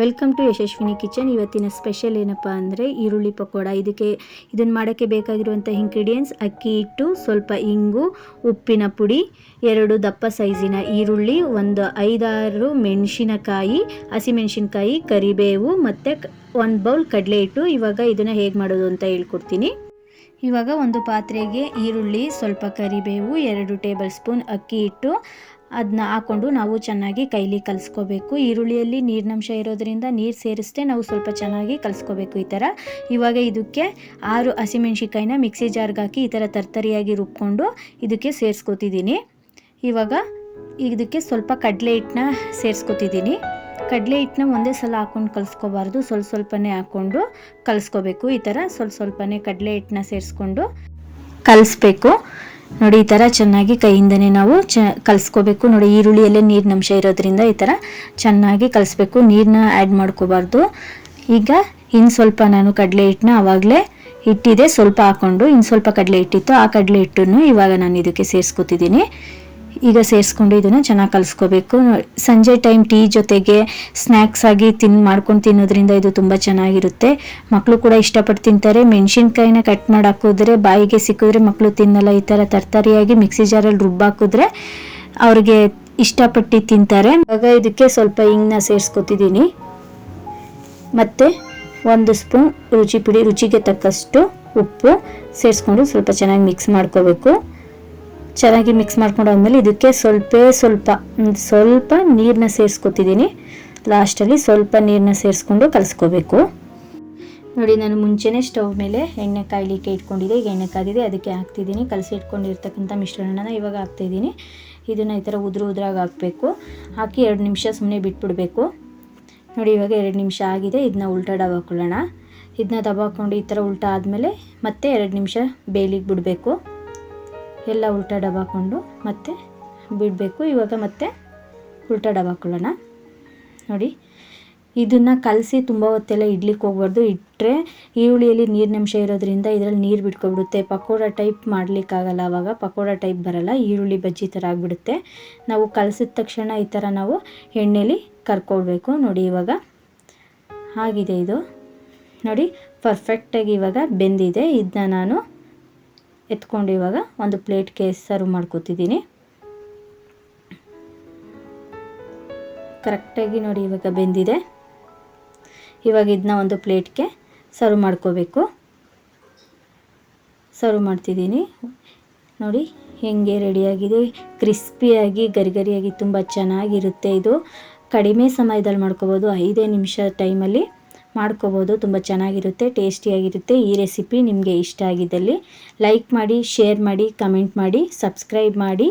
Welcome to Yashaswini kitchen. ಇವತ್ತಿನ special ಏನಪ್ಪ ಅಂದರೆ ಈರುಳ್ಳಿ ಪಕೋಡ. ಇದಕ್ಕೆ ಇದನ್ನು ಮಾಡೋಕ್ಕೆ ಬೇಕಾಗಿರುವಂಥ ಇಂಗ್ರೀಡಿಯೆಂಟ್ಸ್ ಅಕ್ಕಿ, ಹಿಟ್ಟು, ಸ್ವಲ್ಪ ಇಂಗು, ಉಪ್ಪಿನ ಪುಡಿ, ಎರಡು ದಪ್ಪ ಸೈಜಿನ ಈರುಳ್ಳಿ, ಒಂದು ಐದಾರು ಮೆಣಸಿನಕಾಯಿ, ಹಸಿಮೆಣಸಿನಕಾಯಿ, ಕರಿಬೇವು ಮತ್ತು ಒಂದು ಬೌಲ್ ಕಡಲೆ ಹಿಟ್ಟು. ಇವಾಗ ಇದನ್ನು ಹೇಗೆ ಮಾಡೋದು ಅಂತ ಹೇಳ್ಕೊಡ್ತೀನಿ. ಇವಾಗ ಒಂದು ಪಾತ್ರೆಗೆ ಈರುಳ್ಳಿ, ಸ್ವಲ್ಪ ಕರಿಬೇವು, ಎರಡು ಟೇಬಲ್ ಸ್ಪೂನ್ ಅಕ್ಕಿ ಹಿಟ್ಟು ಅದನ್ನ ಹಾಕ್ಕೊಂಡು ನಾವು ಚೆನ್ನಾಗಿ ಕೈಲಿ ಕಲಿಸ್ಕೋಬೇಕು. ಈರುಳ್ಳಿಯಲ್ಲಿ ನೀರಿನಂಶ ಇರೋದ್ರಿಂದ ನೀರು ಸೇರಿಸ್ದೆ ನಾವು ಸ್ವಲ್ಪ ಚೆನ್ನಾಗಿ ಕಲಿಸ್ಕೋಬೇಕು ಈ ಥರ ಇವಾಗ ಇದಕ್ಕೆ ಆರು ಹಸಿಮೆಣ್ಸಿಕಾಯಿನ ಮಿಕ್ಸಿ ಜಾರ್ಗೆ ಹಾಕಿ ಈ ಥರ ತರ್ತರಿಯಾಗಿ ರುಬ್ಕೊಂಡು ಇದಕ್ಕೆ ಸೇರಿಸ್ಕೋತಿದ್ದೀನಿ. ಇವಾಗ ಇದಕ್ಕೆ ಸ್ವಲ್ಪ ಕಡಲೆ ಹಿಟ್ಟನ್ನ ಸೇರಿಸ್ಕೋತಿದ್ದೀನಿ. ಕಡಲೆ ಹಿಟ್ಟನ್ನ ಒಂದೇ ಸಲ ಹಾಕ್ಕೊಂಡು ಕಲಿಸ್ಕೋಬಾರ್ದು. ಸ್ವಲ್ಪ ಸ್ವಲ್ಪನೇ ಹಾಕ್ಕೊಂಡು ಕಲಿಸ್ಕೋಬೇಕು. ಈ ಥರ ಸ್ವಲ್ಪ ಸ್ವಲ್ಪನೇ ಕಡಲೆ ಹಿಟ್ಟನ್ನ ಸೇರಿಸ್ಕೊಂಡು ಕಲಿಸ್ಬೇಕು. ನೋಡಿ, ಈ ಥರ ಚೆನ್ನಾಗಿ ಕೈಯಿಂದನೇ ನಾವು ಚ, ಕಲಿಸ್ಕೋಬೇಕು. ನೋಡಿ, ಈರುಳ್ಳಿಯಲ್ಲೇ ನೀರಿನ ಅಂಶ ಇರೋದ್ರಿಂದ ಈ ಥರ ಚೆನ್ನಾಗಿ ಕಲಿಸ್ಬೇಕು. ನೀರನ್ನ ಆ್ಯಡ್ ಮಾಡ್ಕೋಬಾರ್ದು. ಈಗ ಇನ್ನು ಸ್ವಲ್ಪ ನಾನು ಕಡಲೆ ಹಿಟ್ಟನ್ನ ಆವಾಗಲೇ ಹಿಟ್ಟಿದೆ, ಸ್ವಲ್ಪ ಹಾಕ್ಕೊಂಡು ಇನ್ನು ಸ್ವಲ್ಪ ಕಡಲೆ ಹಿಟ್ಟಿತ್ತು, ಆ ಕಡಲೆ ಹಿಟ್ಟನ್ನು ಇವಾಗ ನಾನು ಇದಕ್ಕೆ ಸೇರಿಸ್ಕೊತಿದ್ದೀನಿ. ಈಗ ಸೇರಿಸ್ಕೊಂಡು ಇದನ್ನು ಚೆನ್ನಾಗಿ ಕಲಿಸ್ಕೋಬೇಕು. ಸಂಜೆ ಟೈಮ್ ಟೀ ಜೊತೆಗೆ ಸ್ನ್ಯಾಕ್ಸ್ ಆಗಿ ತಿನ್, ಮಾಡ್ಕೊಂಡು ತಿನ್ನೋದ್ರಿಂದ ಇದು ತುಂಬ ಚೆನ್ನಾಗಿರುತ್ತೆ. ಮಕ್ಕಳು ಕೂಡ ಇಷ್ಟಪಟ್ಟು ತಿಂತಾರೆ. ಮೆಣಸಿನ್ಕಾಯಿನ ಕಟ್ ಮಾಡಿ ಬಾಯಿಗೆ ಸಿಕ್ಕಿದ್ರೆ ಮಕ್ಕಳು ತಿನ್ನಲ್ಲ. ಈ ಥರ ತರ್ತರಿಯಾಗಿ ಮಿಕ್ಸಿ ಜಾರಲ್ಲಿ ರುಬ್ಬಾಕಿದ್ರೆ ಅವ್ರಿಗೆ ಇಷ್ಟಪಟ್ಟು ತಿಂತಾರೆ. ಆಗ ಇದಕ್ಕೆ ಸ್ವಲ್ಪ ಹಿಂಗನ್ನ ಸೇರಿಸ್ಕೊತಿದ್ದೀನಿ. ಮತ್ತು ಒಂದು ಸ್ಪೂನ್ ರುಚಿ ಪುಡಿ ರುಚಿಗೆ ತಕ್ಕಷ್ಟು ಉಪ್ಪು ಸೇರಿಸ್ಕೊಂಡು ಸ್ವಲ್ಪ ಚೆನ್ನಾಗಿ ಮಿಕ್ಸ್ ಮಾಡ್ಕೋಬೇಕು. ಚೆನ್ನಾಗಿ ಮಿಕ್ಸ್ ಮಾಡ್ಕೊಂಡಾದ್ಮೇಲೆ ಇದಕ್ಕೆ ಸ್ವಲ್ಪ ಸ್ವಲ್ಪ ಸ್ವಲ್ಪ ನೀರನ್ನ ಸೇರಿಸ್ಕೊತಿದ್ದೀನಿ. ಲಾಸ್ಟಲ್ಲಿ ಸ್ವಲ್ಪ ನೀರನ್ನ ಸೇರಿಸ್ಕೊಂಡು ಕಲಿಸ್ಕೋಬೇಕು. ನೋಡಿ, ನಾನು ಮುಂಚೆನೇ ಸ್ಟವ್ ಮೇಲೆ ಎಣ್ಣೆ ಕಾಯ್ಲಿಕ್ಕೆ ಇಟ್ಕೊಂಡಿದ್ದೆ. ಈಗ ಎಣ್ಣೆ ಕಾದಿದೆ ಅದಕ್ಕೆ ಹಾಕ್ತಿದ್ದೀನಿ. ಕಲಸಿ ಇಟ್ಕೊಂಡಿರ್ತಕ್ಕಂಥ ಮಿಶ್ರಣನ ಇವಾಗ ಹಾಕ್ತಿದ್ದೀನಿ. ಇದನ್ನು ಈ ಥರ ಉದುರು ಉದ್ರಾಗಿ ಹಾಕಬೇಕು. ಹಾಕಿ ಎರಡು ನಿಮಿಷ ಸುಮ್ಮನೆ ಬಿಟ್ಬಿಡಬೇಕು. ನೋಡಿ, ಇವಾಗ ಎರಡು ನಿಮಿಷ ಆಗಿದೆ. ಇದನ್ನ ಉಲ್ಟಾ ಹಾಕೊಳ್ಳೋಣ ಇದನ್ನ ದಬಾಕೊಂಡು ಈ ಥರ ಉಲ್ಟಾ ಆದಮೇಲೆ ಮತ್ತೆ ಎರಡು ನಿಮಿಷ ಬೇಲಿಗೆ ಬಿಡಬೇಕು. ಎಲ್ಲ ಉಲ್ಟಾ ಹಾಕ್ಕೊಂಡು ಮತ್ತೆ ಬಿಡಬೇಕು. ಇವಾಗ ಮತ್ತೆ ಉಲ್ಟಾ ಹಾಕ್ಕೊಳ್ಳೋಣ ನೋಡಿ, ಇದನ್ನು ಕಲಸಿ ತುಂಬ ಹೊತ್ತೆಲ್ಲ ಇಡ್ಲಿಕ್ಕೆ ಹೋಗ್ಬಾರ್ದು. ಇಟ್ಟರೆ ಈರುಳ್ಳಿಯಲ್ಲಿ ನೀರಿನಂಶ ಇರೋದ್ರಿಂದ ಇದರಲ್ಲಿ ನೀರು ಬಿಟ್ಕೊಬಿಡುತ್ತೆ. ಪಕೋಡ ಟೈಪ್ ಮಾಡಲಿಕ್ಕಾಗಲ್ಲ ಆವಾಗ ಪಕೋಡ ಟೈಪ್ ಬರಲ್ಲ. ಈರುಳ್ಳಿ ಬಜ್ಜಿ ಥರ ಆಗಿಬಿಡುತ್ತೆ. ನಾವು ಕಲಸಿದ ತಕ್ಷಣ ಈ ಥರ ನಾವು ಎಣ್ಣೆಲಿ ಕರ್ಕೊಳ್ಬೇಕು. ನೋಡಿ, ಇವಾಗ ಆಗಿದೆ ಇದು. ನೋಡಿ ಪರ್ಫೆಕ್ಟಾಗಿ ಇವಾಗ ಬೆಂದಿದೆ. ಇದನ್ನ ನಾನು ಎತ್ಕೊಂಡು ಇವಾಗ ಒಂದು ಪ್ಲೇಟ್ಗೆ ಸರ್ವ್ ಮಾಡ್ಕೋತಿದ್ದೀನಿ. ಕರೆಕ್ಟಾಗಿ ನೋಡಿ ಇವಾಗ ಬೆಂದಿದೆ. ಇವಾಗ ಇದನ್ನ ಒಂದು ಪ್ಲೇಟ್ಗೆ ಸರ್ವ್ ಮಾಡ್ಕೋಬೇಕು. ಸರ್ವ್ ಮಾಡ್ತಿದ್ದೀನಿ. ನೋಡಿ ಹೆಂಗೆ ರೆಡಿಯಾಗಿದೆ. ಕ್ರಿಸ್ಪಿಯಾಗಿ, ಗರಿಗರಿಯಾಗಿ ತುಂಬ ಚೆನ್ನಾಗಿರುತ್ತೆ ಇದು. ಕಡಿಮೆ ಸಮಯದಲ್ಲಿ ಮಾಡ್ಕೋಬೋದು, ಐದೇ ನಿಮಿಷ ಟೈಮಲ್ಲಿ. ಮಾಡ್ಕೋಬೋದು. ತುಂಬ ಚೆನ್ನಾಗಿರುತ್ತೆ, ಟೇಸ್ಟಿಯಾಗಿರುತ್ತೆ. ಈ ರೆಸಿಪಿ ನಿಮಗೆ ಇಷ್ಟ ಆಗಿದ್ದಲ್ಲಿ ಲೈಕ್ ಮಾಡಿ, ಶೇರ್ ಮಾಡಿ, ಕಮೆಂಟ್ ಮಾಡಿ, ಸಬ್ಸ್ಕ್ರೈಬ್ ಮಾಡಿ.